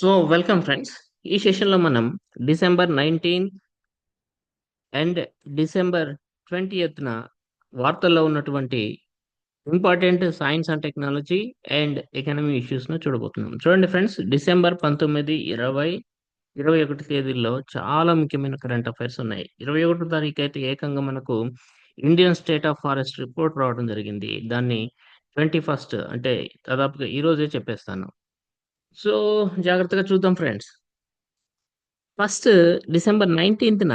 So welcome friends ఈ సెషన్లో మనం December nineteen and December twenty Ethanai వార్తల్లో ఉన్నటువంటి important science and technology and economy ఇష్యూస్ను చూడబోతున్నాం. చూడండి ఫ్రెండ్స్ డిసెంబర్ పంతొమ్మిది ఇరవై ఇరవై ఒకటి తేదీల్లో చాలా ముఖ్యమైన కరెంట్ అఫైర్స్ ఉన్నాయి. ఇరవై ఒకటో తారీఖు అయితే ఏకంగా మనకు Indian state of forest report రావడం జరిగింది. దాన్ని ట్వంటీ ఫస్ట్ అంటే దాదాపుగా ఈ రోజే చెప్పేస్తాను. సో జాగ్రత్తగా చూద్దాం ఫ్రెండ్స్ ఫస్ట్ డిసెంబర్ నైన్టీన్త్న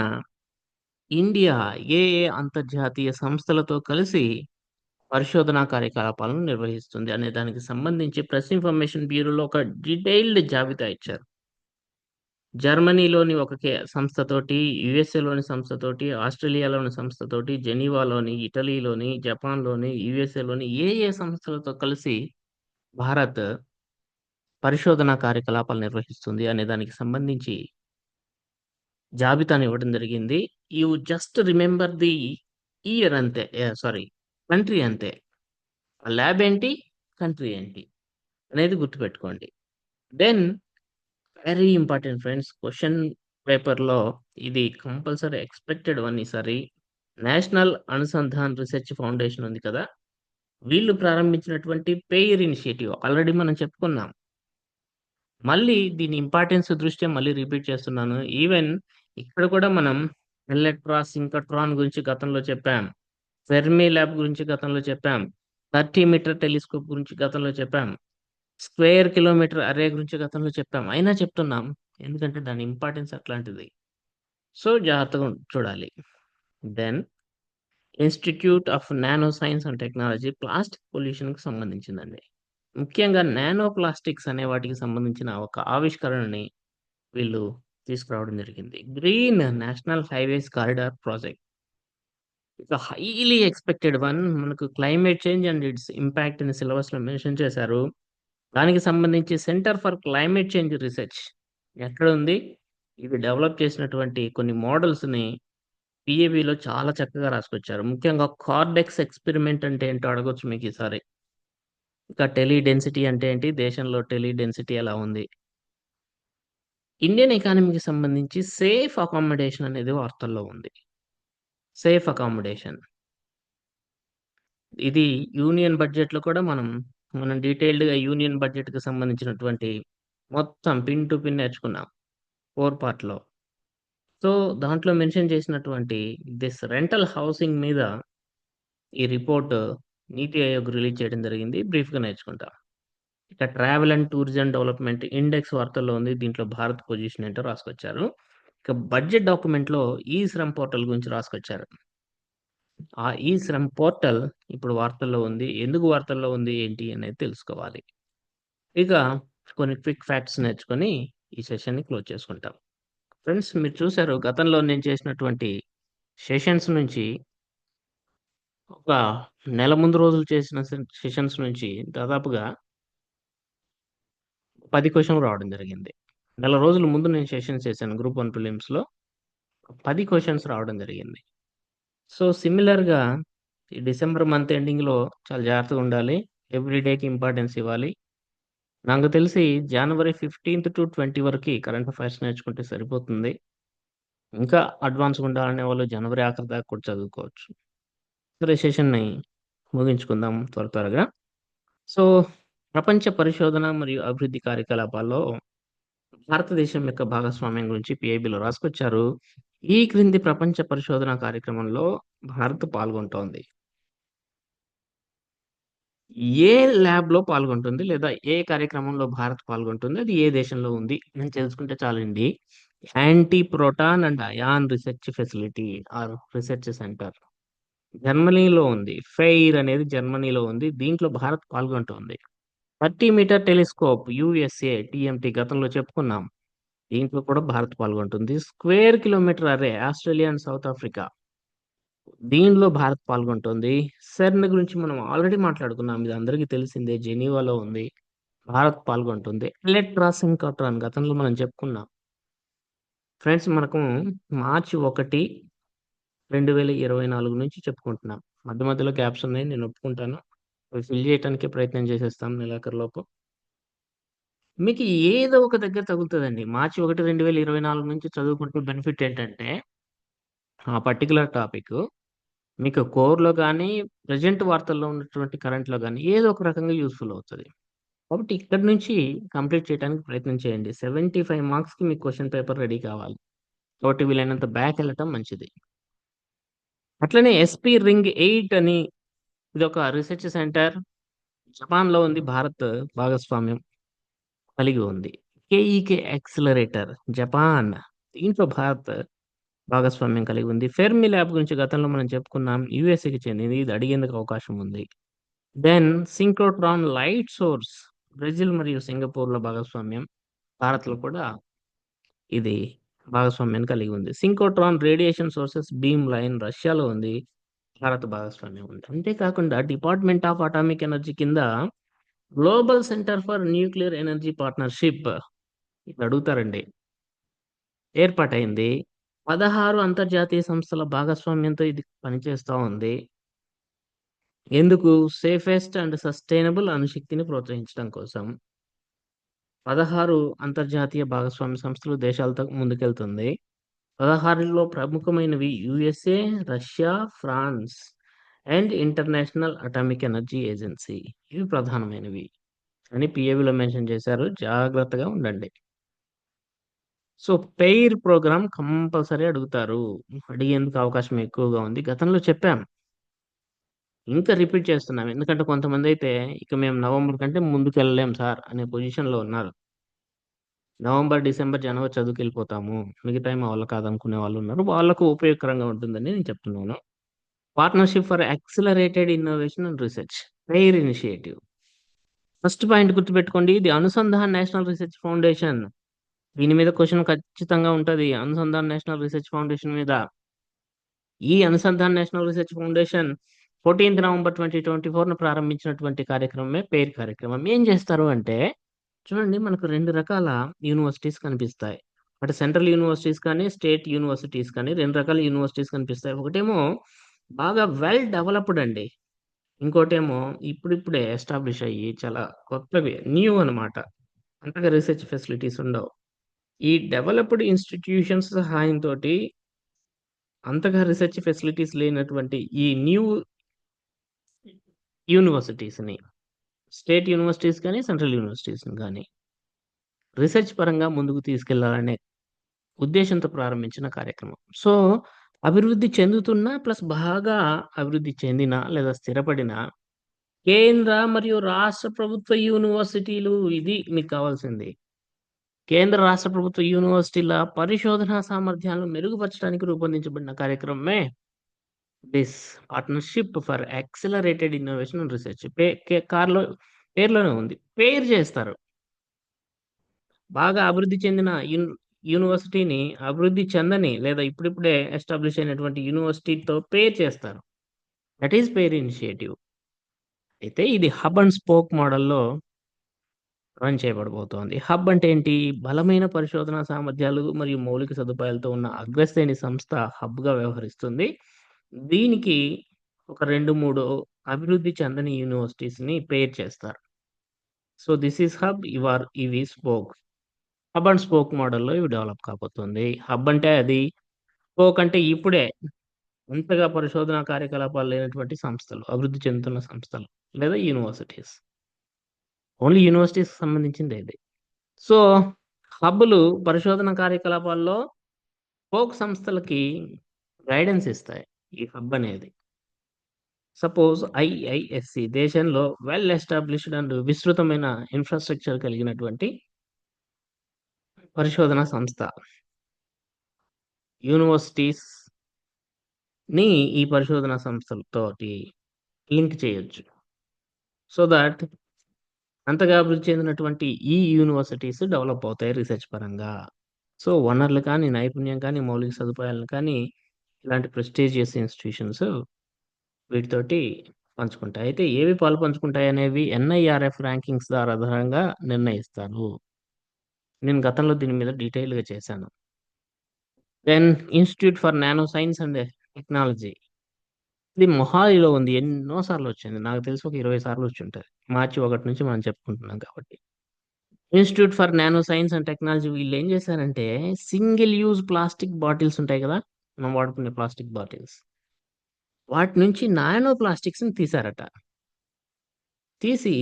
ఇండియా ఏ ఏ అంతర్జాతీయ సంస్థలతో కలిసి పరిశోధనా కార్యకలాపాలను నిర్వహిస్తుంది అనే దానికి సంబంధించి ప్రెస్ ఇన్ఫర్మేషన్ బ్యూరోలో ఒక డీటెయిల్డ్ జాబితా ఇచ్చారు. జర్మనీలోని ఒక కే సంస్థతోటి యుఎస్ఏలోని సంస్థతోటి ఆస్ట్రేలియాలోని సంస్థతోటి జెనీవాలోని ఇటలీలోని జపాన్లోని యుఎస్ఏలోని ఏ ఏ సంస్థలతో కలిసి భారత్ పరిశోధనా కార్యకలాపాలు నిర్వహిస్తుంది అనే దానికి సంబంధించి జాబితాను ఇవ్వడం జరిగింది. You just remember the year అంతే సారీ కంట్రీ అంతే. ల్యాబ్ ఏంటి? కంట్రీ ఏంటి? అనేది గుర్తుపెట్టుకోండి. Then very important friends question పేపర్లో ఇది కంపల్సరీ ఎక్స్పెక్టెడ్ వన్ ఈసారి. నేషనల్ అనుసంధాన్ రీసెర్చ్ ఫౌండేషన్ ఉంది కదా? వీళ్ళు ప్రారంభించినటువంటి పేయర్ ఇనిషియేటివ్ ఆల్రెడీ మనం చెప్పుకున్నాం. మళ్ళీ దీని ఇంపార్టెన్స్ దృష్ట్యా మళ్ళీ రిపీట్ చేస్తున్నాను. ఈవెన్ ఇక్కడ కూడా మనం ఎలక్ట్రా సింకట్రాన్ గురించి గతంలో చెప్పాం. ఫెర్మీ ల్యాబ్ గురించి గతంలో చెప్పాం. థర్టీ మీటర్ టెలిస్కోప్ గురించి గతంలో చెప్పాం. స్క్వేర్ కిలోమీటర్ అరే గురించి గతంలో చెప్పాం. అయినా చెప్తున్నాం. ఎందుకంటే దాని ఇంపార్టెన్స్ అట్లాంటిది. సో జాగ్రత్తగా చూడాలి. Then institute of nano science and technology plastic పొల్యూషన్కి సంబంధించిందండి. ముఖ్యంగా నానో ప్లాస్టిక్స్ అనే వాటికి సంబంధించిన ఒక ఆవిష్కరణని వీళ్ళు తీసుకురావడం జరిగింది. Green national highways corridor project. ఇక హైలీ ఎక్స్పెక్టెడ్ వన్ మనకు climate change and its impact అని సిలబస్లో మెన్షన్ చేశారు. దానికి సంబంధించి centre for climate change research ఎక్కడ ఉంది? ఇది డెవలప్ చేసినటువంటి కొన్ని మోడల్స్ని పిఏబిలో చాలా చక్కగా రాసుకొచ్చారు. ముఖ్యంగా కార్డెక్స్ ఎక్స్పెరిమెంట్ అంటే ఏంటో అడగొచ్చు మీకు ఈసారి. ఇంకా టెలి డెన్సిటీ అంటే ఏంటి? దేశంలో టెలి డెన్సిటీ ఎలా ఉంది? ఇండియన్ ఎకానమీకి సంబంధించి సేఫ్ అకామిడేషన్ అనేది వార్తల్లో ఉంది. Safe accommodation. ఇది యూనియన్ బడ్జెట్లో కూడా మనం మనం డీటెయిల్డ్గా యూనియన్ బడ్జెట్కి సంబంధించినటువంటి మొత్తం పిన్ టు పిన్ నేర్చుకున్నాం. ఫోర్ పార్ట్లో. సో దాంట్లో మెన్షన్ చేసినటువంటి దిస్ రెంటల్ హౌసింగ్ మీద ఈ రిపోర్ట్ నీతి ఆయోగ్ రిలీజ్ చేయడం జరిగింది. బ్రీఫ్గా నేర్చుకుంటాం. ఇక travel and tourism development index వార్తల్లో ఉంది. దీంట్లో భారత్ పొజిషన్ ఏంటో రాసుకొచ్చారు. ఇక బడ్జెట్ డాక్యుమెంట్లో ఈ శ్రమ్ పోర్టల్ గురించి రాసుకొచ్చారు. ఆ ఈ శ్రమ్ పోర్టల్ ఇప్పుడు వార్తల్లో ఉంది. ఎందుకు వార్తల్లో ఉంది? ఏంటి అనేది తెలుసుకోవాలి. ఇక కొన్ని క్విక్ ఫ్యాక్ట్స్ నేర్చుకొని ఈ సెషన్ని క్లోజ్ చేసుకుంటాం. ఫ్రెండ్స్ మీరు చూసారు గతంలో నేను చేసినటువంటి సెషన్స్ నుంచి ఒక నెల ముందు రోజులు చేసిన సెషన్స్ నుంచి దాదాపుగా పది క్వశ్చన్లు రావడం జరిగింది. నెల రోజుల ముందు నేను సెషన్ చేశాను గ్రూప్ వన్ ప్రిలిమ్స్లో పది క్వశ్చన్స్ రావడం జరిగింది. సో సిమిలర్గా ఈ డిసెంబర్ మంత్ ఎండింగ్లో చాలా జాగ్రత్తగా ఉండాలి. ఎవ్రీ డేకి ఇంపార్టెన్స్ ఇవ్వాలి. నాకు తెలిసి జనవరి ఫిఫ్టీన్త్ టు ట్వంటీ వరకు కరెంట్ అఫైర్స్ నేర్చుకుంటే సరిపోతుంది. ఇంకా అడ్వాన్స్గా ఉండాలనే వాళ్ళు జనవరి ఆఖరి దాకా కూడా చదువుకోవచ్చు. సెషన్ని ముగించుకుందాం త్వర త్వరగా. సో ప్రపంచ పరిశోధన మరియు అభివృద్ధి కార్యకలాపాల్లో భారతదేశం యొక్క భాగస్వామ్యం గురించి పిఐబిలో రాసుకొచ్చారు. ఈ క్రింది ప్రపంచ పరిశోధన కార్యక్రమంలో భారత్ పాల్గొంటోంది. ఏ ల్యాబ్లో పాల్గొంటుంది లేదా ఏ కార్యక్రమంలో భారత్ పాల్గొంటుంది అది ఏ దేశంలో ఉంది అని తెలుసుకుంటే చాలండి. Anti proton and ion research facility or research centre. జర్మనీలో ఉంది. ఫెయిర్ అనేది జర్మనీలో ఉంది. దీంట్లో భారత్ పాల్గొంటుంది. Thirty meter telescope USA TMT గతంలో చెప్పుకున్నాం. దీంట్లో కూడా భారత్ పాల్గొంటుంది. Square kilometre array Australia and South Africa. దీనిలో భారత్ పాల్గొంటుంది. సెర్న్ గురించి మనం ఆల్రెడీ మాట్లాడుకున్నాం. ఇది అందరికీ తెలిసిందే. జెనీవాలో ఉంది. భారత్ పాల్గొంటుంది. ఎలక్ట్రా సింకాట్రాన్ గతంలో మనం చెప్పుకున్నాం. ఫ్రెండ్స్ మనకు మార్చి ఒకటి రెండు వేల ఇరవై నాలుగు నుంచి చెప్పుకుంటున్నాం. మధ్య మధ్యలో గ్యాప్స్ ఉన్నాయి నేను ఒప్పుకుంటాను. అవి ఫిల్ చేయడానికి ప్రయత్నం చేసేస్తాం నెలాఖరులోపు మీకు ఏదో ఒక దగ్గర తగులుతుందండి. మార్చి ఒకటి రెండు వేల ఇరవై నాలుగు నుంచి చదువుకుంటే బెనిఫిట్ ఏంటంటే ఆ పర్టికులర్ టాపిక్ మీకు కోర్లో కానీ ప్రజెంట్ వార్తల్లో ఉన్నటువంటి కరెంట్లో కానీ ఏదో ఒక రకంగా యూస్ఫుల్ అవుతుంది. కాబట్టి ఇక్కడ నుంచి కంప్లీట్ చేయడానికి ప్రయత్నం చేయండి. సెవెంటీ ఫైవ్ మార్క్స్కి మీకు క్వశ్చన్ పేపర్ రెడీ కావాలి. కాబట్టి వీలైనంత బ్యాక్ వెళ్ళటం మంచిది. అట్లనే ఎస్పి రింగ్ ఎయిట్ అని ఇది ఒక రీసెర్చ్ సెంటర్ జపాన్లో ఉంది భారత్ భాగస్వామ్యం కలిగి ఉంది. KEK accelerator Japan. దీంట్లో భారత్ భాగస్వామ్యం కలిగి ఉంది. ఫెర్మి ల్యాబ్ గురించి గతంలో మనం చెప్పుకున్నాం యుఎస్ఏకి చెందింది ఇది అడిగేందుకు అవకాశం ఉంది. Then synchrotron light source Brazil మరియు సింగపూర్లో భాగస్వామ్యం భారత్లో కూడా ఇది భాగస్వామ్యాన్ని కలిగి ఉంది. Synchrotron radiation sources beam line రష్యాలో ఉంది. భారత భాగస్వామ్యం ఉంది. అంతేకాకుండా డిపార్ట్మెంట్ ఆఫ్ అటామిక్ ఎనర్జీ కింద global centre for nuclear energy partnership ఇది అడుగుతారండి. ఏర్పాటైంది. పదహారు అంతర్జాతీయ సంస్థల భాగస్వామ్యంతో ఇది పనిచేస్తూ ఉంది. ఎందుకు? సేఫెస్ట్ అండ్ సస్టైనబుల్ అణుశక్తిని ప్రోత్సహించడం కోసం. పదహారు అంతర్జాతీయ భాగస్వామ్య సంస్థలు దేశాలతో ముందుకెళ్తుంది. పదహారులో ప్రముఖమైనవి USA Russia France and international atomic energy agency. ఇవి ప్రధానమైనవి. అని పిఏవిలో మెన్షన్ చేశారు. జాగ్రత్తగా ఉండండి. సో పెయిర్ ప్రోగ్రామ్ కంపల్సరీ అడుగుతారు. అడిగేందుకు అవకాశం ఎక్కువగా ఉంది. గతంలో చెప్పాం. ఇంకా రిపీట్ చేస్తున్నాం. ఎందుకంటే కొంతమంది అయితే ఇక మేము నవంబర్ కంటే ముందుకు వెళ్ళలేం సార్ అనే పొజిషన్లో ఉన్నారు. నవంబర్ డిసెంబర్ జనవరి చదువుకి వెళ్ళిపోతాము మిగతా మా వాళ్ళు కాదనుకునే వాళ్ళు ఉన్నారు. వాళ్ళకు ఉపయోగకరంగా ఉంటుందని నేను చెప్తున్నాను. Partnership for accelerated innovation and research PAIR initiative. First point గుర్తుపెట్టుకోండి. ఇది అనుసంధాన్ నేషనల్ రీసెర్చ్ ఫౌండేషన్. దీని మీద క్వశ్చన్ ఖచ్చితంగా ఉంటుంది. అనుసంధాన్ నేషనల్ రీసెర్చ్ ఫౌండేషన్ మీద. ఈ Anusandhan national research foundation fourteenth November twenty twenty ఫోర్ను ప్రారంభించినటువంటి కార్యక్రమమే పేర్ కార్యక్రమం. ఏం చేస్తారు అంటే చూడండి మనకు రెండు రకాల యూనివర్సిటీస్ కనిపిస్తాయి. అంటే సెంట్రల్ యూనివర్సిటీస్ కానీ స్టేట్ యూనివర్సిటీస్ కానీ రెండు రకాల యూనివర్సిటీస్ కనిపిస్తాయి. ఒకటేమో బాగా వెల్ డెవలప్డ్ అండి. ఇంకోటేమో ఇప్పుడిప్పుడే ఎస్టాబ్లిష్ అయ్యి చాలా కొత్తవి న్యూ అనమాట అంతగా రీసెర్చ్ ఫెసిలిటీస్ ఉండవు. ఈ డెవలప్డ్ ఇన్స్టిట్యూషన్స్ సహాయంతో అంతగా రీసెర్చ్ ఫెసిలిటీస్ లేనటువంటి ఈ న్యూ యూనివర్సిటీస్ని. స్టేట్ యూనివర్సిటీస్ కానీ సెంట్రల్ యూనివర్సిటీస్ని కానీ రీసెర్చ్ పరంగా ముందుకు తీసుకెళ్ళాలనే ఉద్దేశంతో ప్రారంభించిన కార్యక్రమం. సో అభివృద్ధి చెందుతున్న ప్లస్ బాగా అభివృద్ధి చెందిన లేదా స్థిరపడిన కేంద్ర మరియు రాష్ట్ర ప్రభుత్వ యూనివర్సిటీలు ఇది మీకు కావాల్సింది. కేంద్ర రాష్ట్ర ప్రభుత్వ యూనివర్సిటీల పరిశోధనా సామర్థ్యాలను మెరుగుపరచడానికి రూపొందించబడిన కార్యక్రమమే this partnership for accelerated innovation and research pay కార్లో పేర్లోనే ఉంది. పేరు చేస్తారు. బాగా అభివృద్ధి చెందిన యూనివర్సిటీని అభివృద్ధి చెందని లేదా ఇప్పుడిప్పుడే ఎస్టాబ్లిష్ అయినటువంటి యూనివర్సిటీతో పేర్ చేస్తారు. That is PAIR initiative. అయితే ఇది హబ్ అండ్ స్పోక్ మోడల్లో రన్ చేయబడబోతోంది. హబ్ అంటే ఏంటి? బలమైన పరిశోధన సామర్థ్యాలు మరియు మౌలిక సదుపాయాలతో ఉన్న అగ్రశ్రేణి సంస్థ హబ్గా వ్యవహరిస్తుంది. దీనికి ఒక రెండు మూడు అభివృద్ధి చెందని యూనివర్సిటీస్ని పేర్ చేస్తారు. So this is hub your ఇవి స్పోక్ హబ్ అండ్ స్పోక్ మోడల్లో ఇవి డెవలప్ కాబోతుంది. హబ్ అంటే అది స్పోక్ అంటే ఇప్పుడే అంతగా పరిశోధన కార్యకలాపాలు లేనటువంటి సంస్థలు అభివృద్ధి చెందుతున్న సంస్థలు లేదా యూనివర్సిటీస్. ఓన్లీ యూనివర్సిటీస్ సంబంధించింది ఇది. సో హబ్బులు పరిశోధన కార్యకలాపాల్లో స్పోక్ సంస్థలకి గైడెన్స్ ఇస్తాయి. ఈ హబ్ అనేది. సపోజ్ ఐఐఎస్సి దేశంలో వెల్ ఎస్టాబ్లిష్డ్ అండ్ విస్తృతమైన ఇన్ఫ్రాస్ట్రక్చర్ కలిగినటువంటి పరిశోధన సంస్థ. యూనివర్సిటీస్ని ఈ పరిశోధన సంస్థలతోటి లింక్ చేయొచ్చు. సో దట్ అంతగా అభివృద్ధి చెందినటువంటి ఈ యూనివర్సిటీస్ డెవలప్ అవుతాయి రీసెర్చ్ పరంగా. సో వనరులు కానీ నైపుణ్యం కానీ మౌలిక సదుపాయాలను కానీ ఇలాంటి ప్రెస్టీజియస్ ఇన్స్టిట్యూషన్స్ వీటితోటి పంచుకుంటాయి. అయితే ఏవి పాలు పంచుకుంటాయి అనేవి ఎన్ఐఆర్ఎఫ్ ర్యాంకింగ్స్ ద్వారా ఆధారంగా నిర్ణయిస్తారు. నేను గతంలో దీని మీద డీటెయిల్గా చేశాను. Then institute for nano science and technology ఇది మొహాలీలో ఉంది. ఎన్నో సార్లు వచ్చింది. నాకు తెలిసి ఒక ఇరవై సార్లు వచ్చి ఉంటుంది. మార్చి ఒకటి నుంచి మనం చెప్పుకుంటున్నాం కాబట్టి. Institute for nano science and technology వీళ్ళు ఏం చేశారంటే, సింగిల్ యూజ్ ప్లాస్టిక్ బాటిల్స్ ఉంటాయి కదా మనం వాడుకునే ప్లాస్టిక్ బాటిల్స్. వాటి నుంచి నానో ప్లాస్టిక్స్‌ని తీశారట. తీసి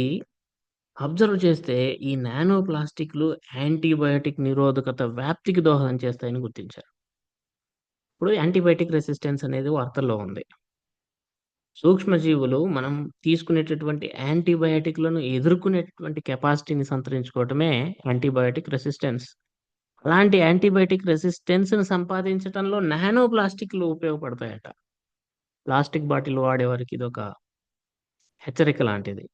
అబ్జర్వ్ చేస్తే ఈ నానో ప్లాస్టిక్‌లు యాంటీబయోటిక్ నిరోధకత వ్యాప్తికి దోహదం చేస్తాయని గుర్తించారు. ఇప్పుడు యాంటీబయోటిక్ రెసిస్టెన్స్ అనేది వార్తల్లో ఉంది. సూక్ష్మజీవులు మనం తీసుకునేటటువంటి యాంటీబయాటిక్లను ఎదుర్కొనేటటువంటి కెపాసిటీని సంతరించుకోవటమే యాంటీబయోటిక్ రెసిస్టెన్స్. అలాంటి యాంటీబయోటిక్ రెసిస్టెన్స్‌ని సంపాదించటంలో నానో ప్లాస్టిక్‌లు ఉపయోగపడతాయట. ప్లాస్టిక్ బాటిల్ వాడేవారికి ఇదొక హెచ్చరిక లాంటిది.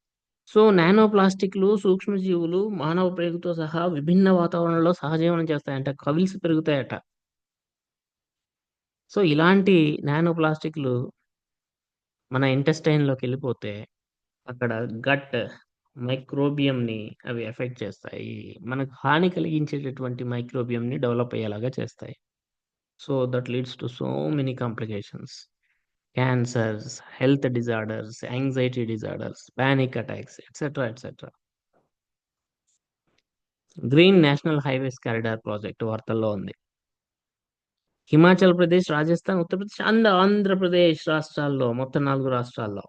సో, నానో ప్లాస్టిక్‌లు సూక్ష్మజీవులు మానవ ప్రేగుతో సహా విభిన్న వాతావరణంలో సహజీవనం చేస్తాయంట. కవిల్స్ పెరుగుతాయట. సో, ఇలాంటి నానో ప్లాస్టిక్‌లు మన ఇంటెస్టైన్‌లోకెళ్ళిపోతే అక్కడ గట్ మైక్రోబియంని అవి ఎఫెక్ట్ చేస్తాయి. మనకు హాని కలిగించేటటువంటి మైక్రోబియంని డెవలప్ అయ్యేలాగా చేస్తాయి. So, that leads to so many complications. Cancers, health disorders, anxiety disorders, panic attacks etcetera, etcetera. Green national highways corridor project వార్తల్లో ఉంది. హిమాచల్ ప్రదేశ్, రాజస్థాన్, ఉత్తరప్రదేశ్, అండ్ ఆంధ్రప్రదేశ్ రాష్ట్రాల్లో మొత్తం నాలుగు రాష్ట్రాల్లో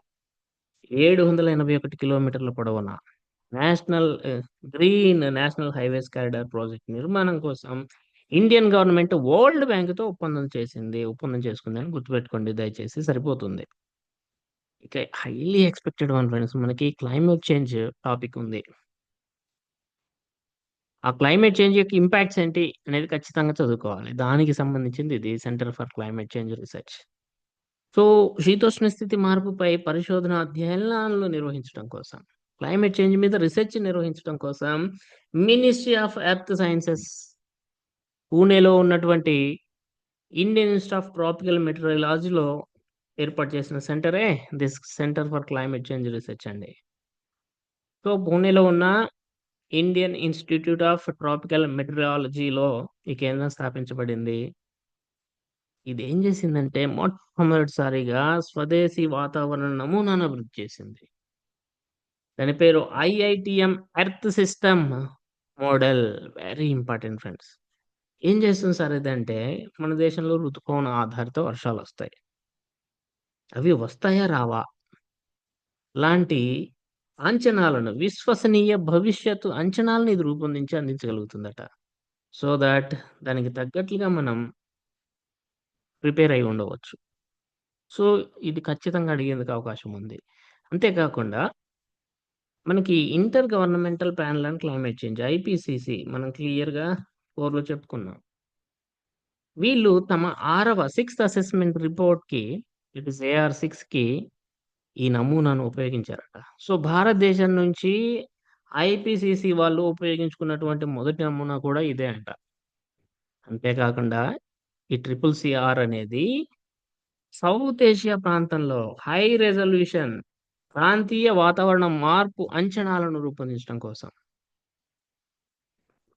781 కిలోమీటర్ల పొడవున national green national highways corridor project నిర్మాణం కోసం ఇండియన్ గవర్నమెంట్ వరల్డ్ బ్యాంక్‌తో ఒప్పందం చేసింది. ఒప్పందం చేసుకుందని గుర్తుపెట్టుకోండి దయచేసి సరిపోతుంది. ఇక హైలీ ఎక్స్‌పెక్టెడ్ వన్ ఫ్రెండ్స్ మనకి క్లైమేట్ చేంజ్ టాపిక్ ఉంది. ఆ క్లైమేట్ చేంజ్ యొక్క ఇంపాక్ట్స్ ఏంటి అనేది ఖచ్చితంగా చదువుకోవాలి. దానికి సంబంధించింది ఇది centre for climate change research so, శీతోష్ణ స్థితి మార్పుపై పరిశోధన అధ్యయనాలు నిర్వహించడం కోసం, క్లైమేట్ చేంజ్ మీద రీసెర్చ్ నిర్వహించడం కోసం మినిస్ట్రీ ఆఫ్ ఎర్త్ సైన్సెస్ పూణేలో ఉన్నటువంటి ఇండియన్ ఇన్‌స్టిట్యూట్ ఆఫ్ ట్రాపికల్ మెటీరియలాజీలో ఏర్పాటు చేసిన సెంటరే this centre for climate change research అండి. సో, పూణేలో ఉన్న ఇండియన్ ఇన్‌స్టిట్యూట్ ఆఫ్ ట్రాపికల్ మెటీరియాలజీలో ఈ కేంద్రం స్థాపించబడింది. ఇది ఏం చేసిందంటే మొట్టమొదటిసారిగా స్వదేశీ వాతావరణ నమూనాను అభివృద్ధి చేసింది. దాని పేరు IITM earth system model. Very important friends. ఏం చేస్తుంది సార్ ఇదంటే మన దేశంలో ఋతుపవన ఆధారిత వర్షాలు వస్తాయి అవి వస్తాయా? రావా? లాంటి అంచనాలను విశ్వసనీయ భవిష్యత్తు అంచనాలను ఇది రూపొందించి అందించగలుగుతుందట. సో దాట్ దానికి తగ్గట్లుగా మనం ప్రిపేర్ అయి ఉండవచ్చు. సో, ఇది ఖచ్చితంగా అడిగేందుకు అవకాశం ఉంది. అంతేకాకుండా మనకి intergovernmental panel and climate change IPCC మనం క్లియర్‌గా కోర్‌లో చెప్పుకున్నాం. వీళ్ళు తమ ఆరవ సిక్స్త్ అసెస్మెంట్ రిపోర్ట్‌కి ఇట్ ఇస్ ఏఆర్ సిక్స్కి ఈ నమూనాను ఉపయోగించారట. సో, భారతదేశం నుంచి ఐపీసీసీ వాళ్ళు ఉపయోగించుకున్నటువంటి మొదటి నమూనా కూడా ఇదే అంట. అంతేకాకుండా ఈ ట్రిపుల్ సిఆర్ అనేది సౌత్ ఏషియా ప్రాంతంలో హై రెజల్యూషన్ ప్రాంతీయ వాతావరణ మార్పు అంచనాలను రూపొందించడం కోసం.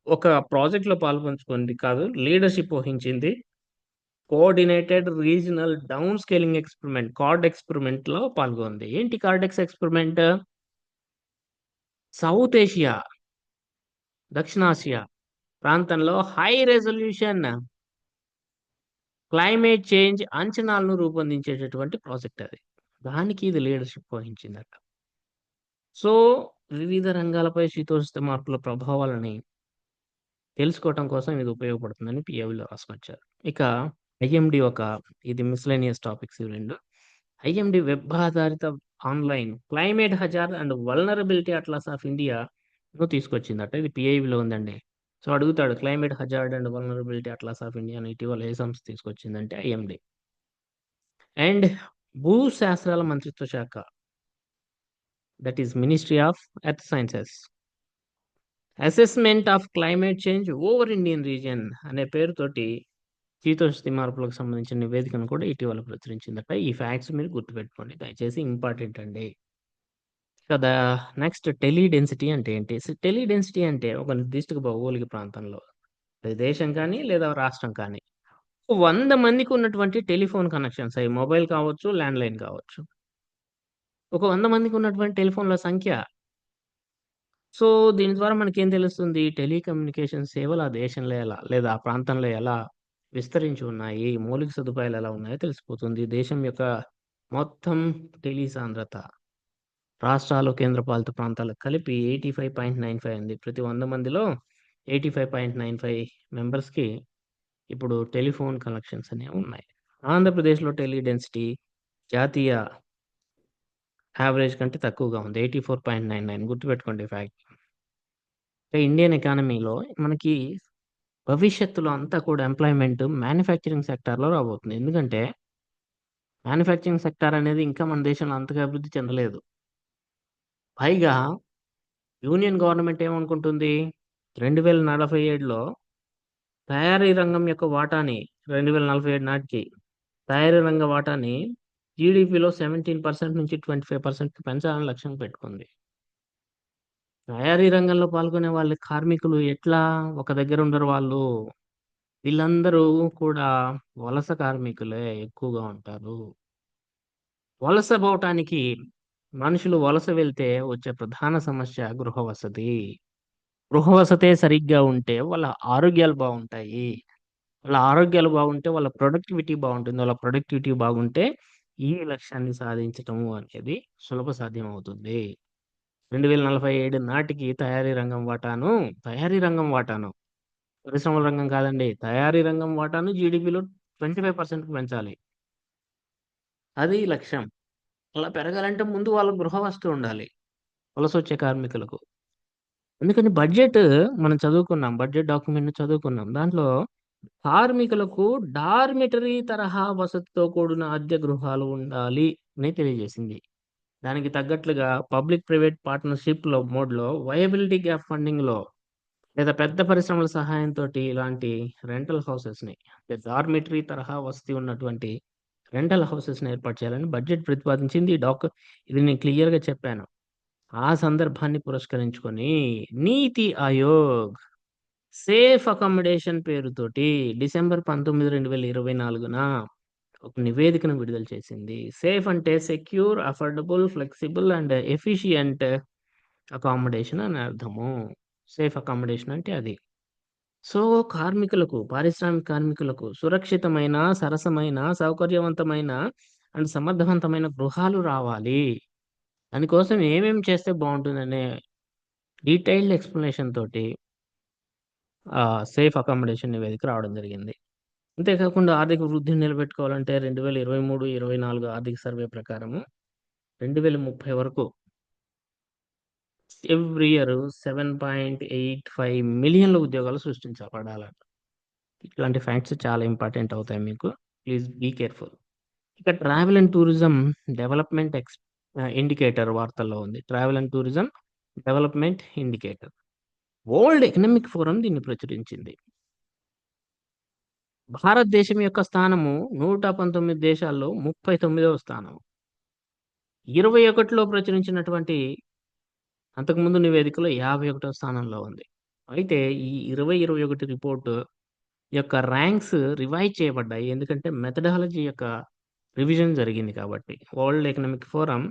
ఒక ప్రాజెక్ట్‌లో పాల్పంచుకుంది కాదు. లీడర్‌షిప్ వహించింది. Coordinated regional downscaling experiment కార్డ్ ఎక్స్‌పెరిమెంట్‌లో పాల్గొంది. ఏంటి కార్డెక్స్ ఎక్స్‌పెరిమెంట్? సౌత్ ఏషియా దక్షిణాసియా ప్రాంతంలో హై రెజల్యూషన్ క్లైమేట్ చేంజ్ అంచనాలను రూపొందించేటటువంటి ప్రాజెక్ట్ అది. దానికి ఇది లీడర్‌షిప్ వహించిందట. సో, వివిధ రంగాలపై శీతోష్ణ మార్పుల ప్రభావాలని తెలుసుకోవటం కోసం ఇది ఉపయోగపడుతుందని పిఎవిలో రాసుకొచ్చారు. ఇక ఐఎండి ఒక ఇది మిస్‌లేనియస్ టాపిక్స్ ఇవి 2. ఐఎండీ వెబ్ ఆధారిత online climate hazard and vulnerability atlas of India తీసుకొచ్చిందట. ఇది పిఐవిలో ఉందండి. సో, అడుగుతాడు climate hazard and vulnerability atlas of ఇండియాని ఇటీవల ఏ సంస్థ తీసుకొచ్చిందంటే ఐఎండి అండ్ భూశాస్త్రాల మంత్రిత్వ శాఖ that is ministry of earth sciences. Assessment of climate change over Indian region అనే పేరుతోటి శీతోష్ణ మార్పులకు సంబంధించిన నివేదికను కూడా ఇటీవల ప్రచురించిందట. ఈ ఫ్యాక్ట్స్ మీరు గుర్తుపెట్టుకోండి. దయచేసి ఇంపార్టెంట్ అండి. కదా నెక్స్ట్ టెలీ డెన్సిటీ అంటే ఏంటి? టెలీ డెన్సిటీ అంటే ఒక నిర్దిష్ట భౌగోళిక ప్రాంతంలో దేశం కానీ లేదా రాష్ట్రం కానీ వంద మందికి ఉన్నటువంటి టెలిఫోన్ కనెక్షన్స్ అవి మొబైల్ కావచ్చు, ల్యాండ్‌లైన్ కావచ్చు. ఒక వంద మందికి ఉన్నటువంటి టెలిఫోన్‌ల సంఖ్య సో, దీని ద్వారా మనకి ఏం తెలుస్తుంది? టెలికమ్యూనికేషన్ సేవలు ఆ దేశంలో ఎలా లేదా ఆ ప్రాంతంలో ఎలా విస్తరించి ఉన్నాయి, మౌలిక సదుపాయాలు ఎలా ఉన్నాయో తెలిసిపోతుంది. దేశం యొక్క మొత్తం టెలి సాంద్రత రాష్ట్రాలు, కేంద్రపాలిత ప్రాంతాలు కలిపి 85.95 ఉంది. ప్రతి వంద మందిలో 85.95 మెంబర్స్‌కి ఇప్పుడు టెలిఫోన్ కనెక్షన్స్ అనేవి ఉన్నాయి. ఆంధ్రప్రదేశ్‌లో టెలి డెన్సిటీ జాతీయ యావరేజ్ కంటే తక్కువగా ఉంది. 84.99 గుర్తుపెట్టుకోండి ఫ్యాక్ట్. అంటే ఇండియన్ ఎకానమీలో మనకి భవిష్యత్తులో అంతా కూడా ఎంప్లాయ్‌మెంట్ మ్యానుఫ్యాక్చరింగ్ సెక్టార్‌లో రాబోతుంది. ఎందుకంటే మ్యానుఫ్యాక్చరింగ్ సెక్టార్ అనేది ఇంకా మన దేశంలో అంతగా అభివృద్ధి చెందలేదు. పైగా యూనియన్ గవర్నమెంట్ ఏమనుకుంటుంది? 2047లో తయారీ రంగం యొక్క వాటాని 2047 నాటికి తయారీ రంగ వాటాని జీడిపిలో సెవెంటీన్ పర్సెంట్ నుంచి ట్వంటీ ఫైవ్ పర్సెంట్ పెంచాలని లక్ష్యం పెట్టుకుంది. తయారీ రంగంలో పాల్గొనే వాళ్ళ కార్మికులు ఎట్లా? ఒక దగ్గర ఉండరు వాళ్ళు. వీళ్ళందరూ కూడా వలస కార్మికులే ఎక్కువగా ఉంటారు. వలస పోవటానికి మనుషులు వలస వెళ్తే వచ్చే ప్రధాన సమస్య గృహ వసతి. గృహ వసతే సరిగ్గా ఉంటే వాళ్ళ ఆరోగ్యాలు బాగుంటాయి వాళ్ళ ఆరోగ్యాలు బాగుంటే వాళ్ళ ప్రొడక్టివిటీ బాగుంటుంది వాళ్ళ ప్రొడక్టివిటీ బాగుంటే ఈ లక్ష్యాన్ని సాధించటము అనేది సులభ సాధ్యం అవుతుంది రెండు వేల నలభై ఏడు నాటికి తయారీ రంగం వాటాను తయారీ రంగం వాటాను పరిశ్రమల రంగం కాదండి. తయారీ రంగం వాటాను జీడిపిలో ట్వంటీ ఫైవ్ పర్సెంట్ పెంచాలి. అది లక్ష్యం. అలా పెరగాలంటే ముందు వాళ్ళ గృహ వసతి ఉండాలి. వలస వచ్చే కార్మికులకు. ఎందుకని బడ్జెట్ మనం చదువుకున్నాం. బడ్జెట్ డాక్యుమెంట్ చదువుకున్నాం. దాంట్లో కార్మికులకు డార్మిటరీ తరహా వసతితో కూడిన అద్దె గృహాలు ఉండాలి అని తెలియజేసింది. దానికి తగ్గట్లుగా పబ్లిక్ ప్రైవేట్ పార్ట్నర్‌షిప్‌లో మోడ్‌లో వయబిలిటీ గ్యాప్ ఫండింగ్‌లో లేదా పెద్ద పరిశ్రమల సహాయంతో ఇలాంటి రెంటల్ హౌసెస్‌ని అంటే డార్మిటరీ తరహా వసతి ఉన్నటువంటి రెంటల్ హౌసెస్‌ని ఏర్పాటు చేయాలని బడ్జెట్ ప్రతిపాదించింది. ఈ డాక్ ఇది నేను క్లియర్‌గా చెప్పాను. ఆ సందర్భాన్ని పురస్కరించుకొని నీతి ఆయోగ్ సేఫ్ అకామిడేషన్ పేరుతోటి డిసెంబర్ 19, 2024న ఒక నివేదికను విడుదల చేసింది. సేఫ్ అంటే secure, affordable, flexible and efficient accommodation అని అర్థము. సేఫ్ అకామిడేషన్ అంటే అది. సో, కార్మికులకు, పారిశ్రామిక కార్మికులకు సురక్షితమైన, సరసమైన, సౌకర్యవంతమైన అండ్ సమర్థవంతమైన గృహాలు రావాలి. దానికోసం ఏమేమి చేస్తే బావుంటుందనే డీటెయిల్డ్ ఎక్స్‌ప్లనేషన్ తోటి ఆహ్, సేఫ్ అకామోడేషన్ నివేదిక రావడం జరిగింది. అంతేకాకుండా ఆర్థిక వృద్ధిని నిలబెట్టుకోవాలంటే 2023, 24 ఆర్థిక సర్వే ప్రకారము 2030 వరకు ఎవ్రీ ఇయర్ 7.85 మిలియన్ల ఉద్యోగాలు సృష్టించబడాలట. ఇట్లాంటి ఫ్యాక్ట్స్ చాలా ఇంపార్టెంట్ అవుతాయి మీకు. Please be careful. ఇక ట్రావెల్ అండ్ టూరిజం డెవలప్‌మెంట్ ఎక్స్ ఇండికేటర్ వార్తల్లో ఉంది. Travel and tourism development indicator. World economic forum దీన్ని ప్రచురించింది. భారతదేశం యొక్క స్థానము 119 దేశాల్లో 39వ స్థానం. 21లో ప్రచురించినటువంటి అంతకుముందు నివేదికలో 51వ స్థానంలో ఉంది. అయితే ఈ ఇరవై ఇరవై ఒకటి రిపోర్టు యొక్క ర్యాంక్స్ రివైజ్ చేయబడ్డాయి. ఎందుకంటే మెథడాలజీ యొక్క రివిజన్ జరిగింది కాబట్టి. వరల్డ్ ఎకనామిక్ ఫోరం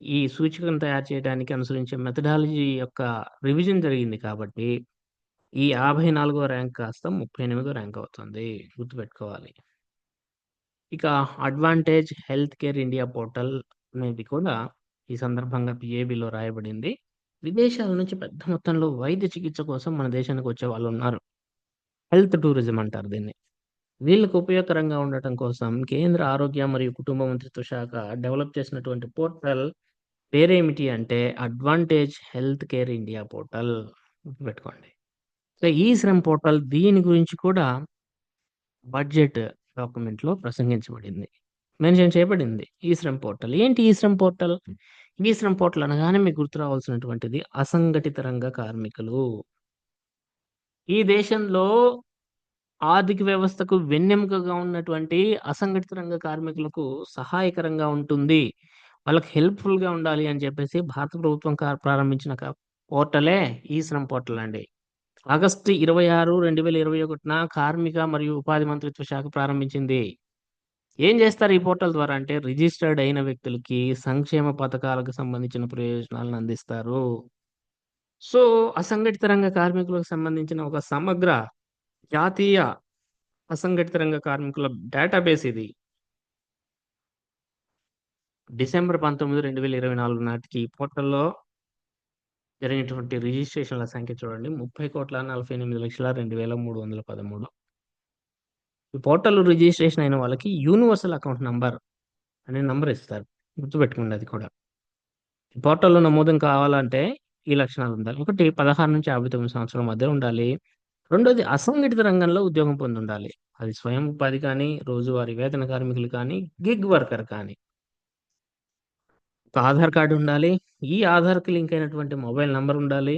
ఈ సూచికను తయారు చేయడానికి అనుసరించే మెథడాలజీ యొక్క రివిజన్ జరిగింది కాబట్టి ఈ 54వ ర్యాంక్ కాస్త 38వ ర్యాంక్ అవుతుంది. గుర్తుపెట్టుకోవాలి. ఇక advantage health care India portal అనేది కూడా ఈ సందర్భంగా పిఏబిలో రాయబడింది. విదేశాల నుంచి పెద్ద మొత్తంలో వైద్య చికిత్స కోసం మన దేశానికి వచ్చే వాళ్ళు ఉన్నారు హెల్త్ టూరిజం అంటారు దీన్ని. వీళ్ళకి ఉపయోగకరంగా ఉండటం కోసం కేంద్ర ఆరోగ్య మరియు కుటుంబ మంత్రిత్వ శాఖ డెవలప్ చేసినటువంటి పోర్టల్ పేరేమిటి అంటే advantage health care India portal. పెట్టుకోండి సో, ఈ శ్రమ్ పోర్టల్ దీని గురించి కూడా బడ్జెట్ డాక్యుమెంట్‌లో ప్రసంగించబడింది. మెన్షన్ చేయబడింది. ఈ శ్రమ్ పోర్టల్. ఏంటి ఈ శ్రమ్ పోర్టల్? ఈ శ్రమ్ పోర్టల్ అనగానే మీకు గుర్తు రావాల్సినటువంటిది అసంఘటిత రంగ కార్మికులు. ఈ దేశంలో ఆర్థిక వ్యవస్థకు వెన్నెముకగా ఉన్నటువంటి అసంఘటిత రంగ కార్మికులకు సహాయకరంగా ఉంటుంది. వాళ్ళకి హెల్ప్‌ఫుల్‌గా ఉండాలి అని చెప్పేసి భారత ప్రభుత్వం ప్రారంభించిన పోర్టలే ఈ శ్రమ్ పోర్టల్ అండి. ఆగస్టు 26, 2021న కార్మిక మరియు ఉపాధి మంత్రిత్వ శాఖ ప్రారంభించింది. ఏం చేస్తారు ఈ పోర్టల్ ద్వారా అంటే రిజిస్టర్డ్ అయిన వ్యక్తులకి సంక్షేమ పథకాలకు సంబంధించిన ప్రయోజనాలను అందిస్తారు. సో, అసంఘటిత రంగ కార్మికులకు సంబంధించిన ఒక సమగ్ర జాతీయ అసంఘటిత రంగ కార్మికుల డేటాబేస్ ఇది. డిసెంబర్ 19, 2024 నాటికి ఈ పోర్టల్‌లో జరిగినటువంటి రిజిస్ట్రేషన్‌ల సంఖ్య చూడండి. 30,48,02,313. ఈ పోర్టల్‌లో రిజిస్ట్రేషన్ అయిన వాళ్ళకి యూనివర్సల్ అకౌంట్ నంబర్ అనే నంబర్ ఇస్తారు. గుర్తుపెట్టుకోండి అది కూడా. ఈ పోర్టల్‌లో నమోదం కావాలంటే ఈ లక్షణాలు ఉండాలి. ఒకటి 16-59 సంవత్సరాల మధ్య ఉండాలి. రెండోది అసంఘటిత రంగంలో ఉద్యోగం పొంది ఉండాలి అది స్వయం ఉపాధి కానీ, రోజువారీ వేతన కార్మికులు కానీ, గిగ్ వర్కర్ కానీ. ఒక ఆధార్ కార్డు ఉండాలి. ఈ ఆధార్‌కి లింక్ అయినటువంటి మొబైల్ నంబర్ ఉండాలి.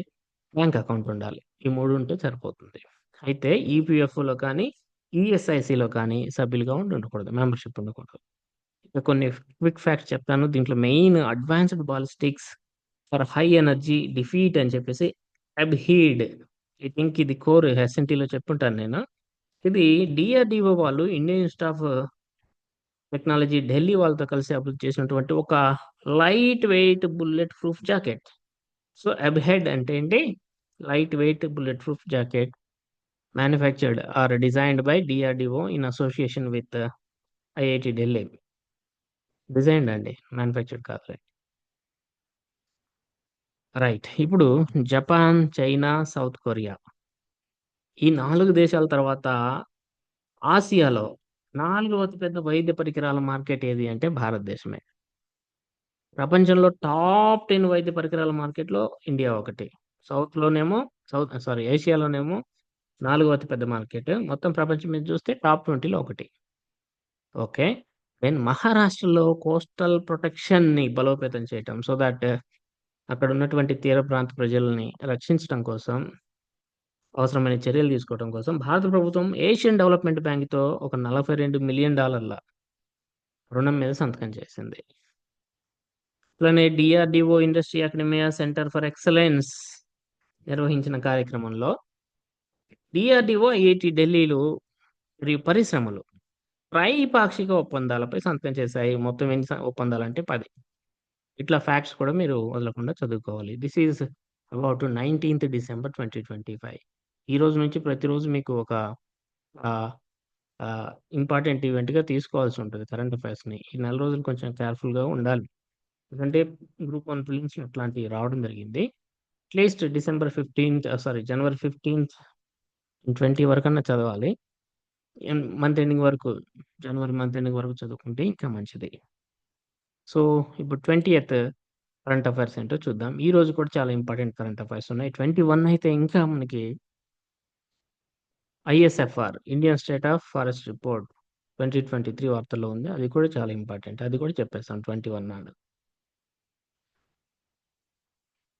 బ్యాంక్ అకౌంట్ ఉండాలి. ఈ మూడు ఉంటే సరిపోతుంది. అయితే ఈపీఎఫ్ఓలో కానీ, ఈఎస్ఐసిలో కానీ సభ్యులుగా ఉండి ఉండకూడదు. మెంబర్‌షిప్ ఉండకూడదు. ఇక కొన్ని క్విక్ ఫ్యాక్ట్స్ చెప్తాను. దీంట్లో main advanced ballistics for high energy defeat అని చెప్పేసి అబ్‌హీడ్ ఐ థింక్ ఇది కోర్ ఎస్ఎన్‌టీలో చెప్పుంటాను నేను. ఇది డిఆర్డిఓ వాళ్ళు Indian Institute of Technology Delhi వాళ్ళతో కలిసి అభివృద్ధి చేసినటువంటి ఒక light weight bullet proof jacket. So, ABHED అంటే ఏంటి? Light weight bullet proof jacket manufactured or designed by DRDO in association with IIT Delhi. Designed అండి. మ్యానుఫ్యాక్చర్డ్ కాదు. రైట్. ఇప్పుడు జపాన్, చైనా, సౌత్ కొరియా. ఈ నాలుగు దేశాల తర్వాత ఆసియాలో నాలుగు అతిపెద్ద వైద్య పరికరాల మార్కెట్ ఏది అంటే భారతదేశమే. ప్రపంచంలో టాప్ 10 వైద్య పరికరాల మార్కెట్‌లో ఇండియా ఒకటి. సౌత్‌లోనేమో సౌత్ సారీ ఏషియాలోనేమో నాలుగో అతిపెద్ద మార్కెట్. మొత్తం ప్రపంచం మీద చూస్తే టాప్ 20లో ఒకటి. ఓకే. దెన్ మహారాష్ట్రలో కోస్టల్ ప్రొటెక్షన్‌ని బలోపేతం చేయటం. సో దాట్ అక్కడ ఉన్నటువంటి తీర ప్రాంత ప్రజల్ని రక్షించటం కోసం అవసరమైన చర్యలు తీసుకోవడం కోసం భారత ప్రభుత్వం ఏషియన్ డెవలప్‌మెంట్ బ్యాంక్‌తో ఒక $42,000,000 రుణం మీద సంతకం చేసింది. అట్లనే DRDO industry academia centre for excellence నిర్వహించిన కార్యక్రమంలో డిఆర్డిఓ ఐఐటి ఢిల్లీలు మరియు పరిశ్రమలు త్రైపాక్షిక ఒప్పందాలపై సంతకం చేశాయి. మొత్తం ఎన్ని ఒప్పందాలు అంటే పది ఇట్లా ఫ్యాక్ట్స్ కూడా మీరు వదలకుండా చదువుకోవాలి. దిస్ ఈజ్ అబౌట్ 19థ్ డిసెంబర్ 2025. ఈ రోజు నుంచి ప్రతిరోజు మీకు ఒక ఇంపార్టెంట్ ఈవెంట్‌గా తీసుకోవాల్సి ఉంటుంది కరెంట్ అఫైర్స్‌ని. ఈ నెల రోజులు కొంచెం కేర్‌ఫుల్‌గా ఉండాలి. ఎందుకంటే గ్రూప్ వన్ ఫిలిమ్స్ అట్లాంటివి రావడం జరిగింది. At least December fifteenth sorry జనవరి 15థ్ 20 వరకన్నా చదవాలి. ఎన్ మంత్ ఎండింగ్ వరకు జనవరి మంత్ ఎండింగ్ వరకు చదువుకుంటే ఇంకా మంచిది. సో, ఇప్పుడు 20థ్ కరెంట్ అఫైర్స్ ఏంటో చూద్దాం. ఈ రోజు కూడా చాలా ఇంపార్టెంట్ కరెంట్ అఫైర్స్ ఉన్నాయి. 21 అయితే ఇంకా మనకి ISFR Indian State of Forest Report 2023 వార్తల్లో ఉంది. అది కూడా చాలా ఇంపార్టెంట్. అది కూడా చెప్పేస్తాను 21 నాడు.